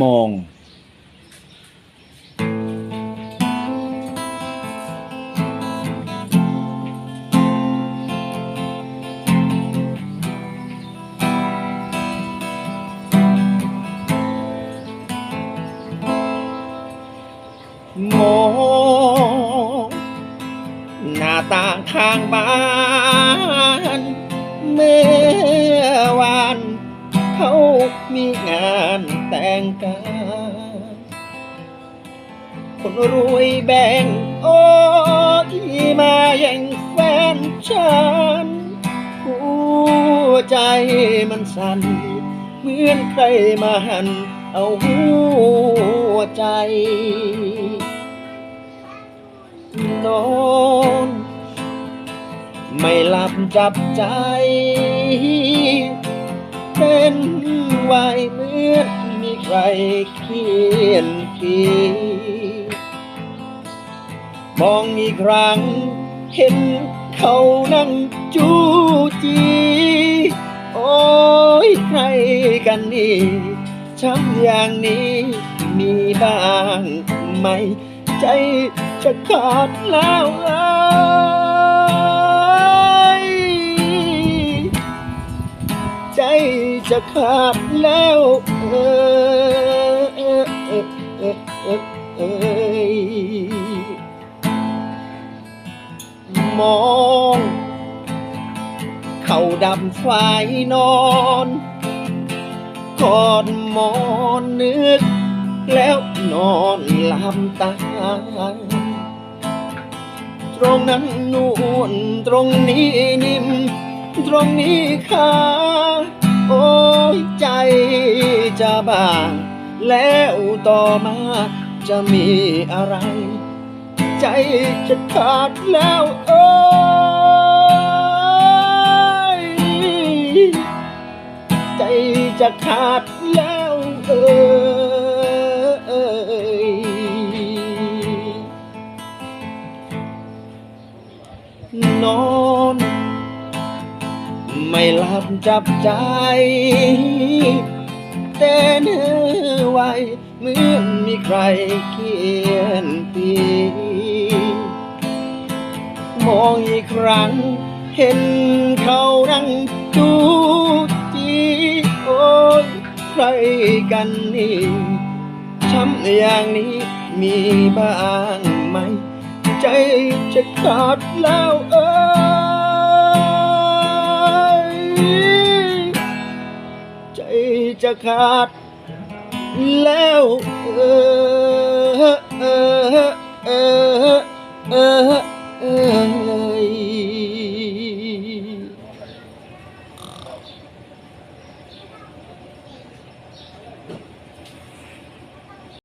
มอง มอง หน้าต่างทางบ้าน เมื่อวาน เขามีงานแต่งกันคนรวยแบ่งโอ้ที่มาแย่งแฟนฉันหัวใจมันสั่นเหมือนใครมาหันเอาหัวใจนอนไม่หลับจับใจ เป็นวายเหมือนมีใครเขียนขีมองอีกครั้งเห็นเขานั่งจูจี โอ้ยใครกันนี่ช้ำอย่างนี้มีบ้างไหม ใจจะขาดแล้วเอ้ย จะขาดแล้วเอยมองเขาดำฝ่ายนอนกอดหมอนนึก แล้วนอนหลับตา ตรงนั้นนวลตรงนี้นิ่ม ตรงนี้ขา จะบ้างแล้วต่อมาจะมีอะไร ใจจะขาดแล้วโอ้ยใจจะขาดแล้วเอยนอนไม่หลับจับใจ แต่เนื้อไวเหมือนมีใครเขียนตีมองอีกครั้ง เห็นเขานั่งจูจีโอ้ยใครกันนี่ช้ำอย่างนี้มีบ้างไหม ใจจะขาดแล้วเอ้ย จะขาด แล้วเออเออเออ